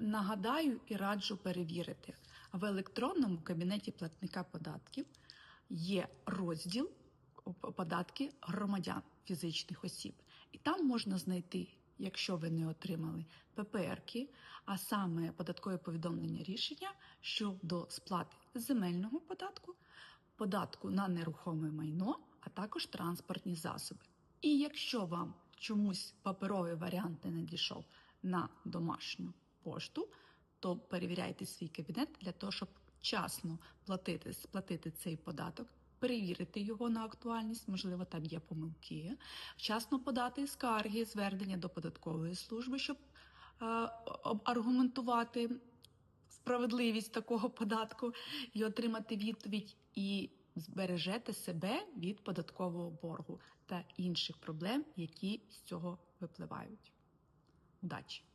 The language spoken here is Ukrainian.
нагадаю і раджу перевірити. В електронному кабінеті платника податків є розділ податки громадян фізичних осіб, і там можна знайти, якщо ви не отримали ППРки, а саме податкове повідомлення рішення щодо сплати земельного податку, податку на нерухоме майно, а також транспортні засоби. І якщо вам чомусь паперовий варіант не надійшов на домашню пошту, то перевіряйте свій кабінет для того, щоб вчасно платити, сплатити цей податок, перевірити його на актуальність, можливо, там є помилки, вчасно подати скарги, звернення до податкової служби, щоб е, аргументувати справедливість такого податку і отримати відповідь, і збережете себе від податкового боргу та інших проблем, які з цього випливають. Удачі!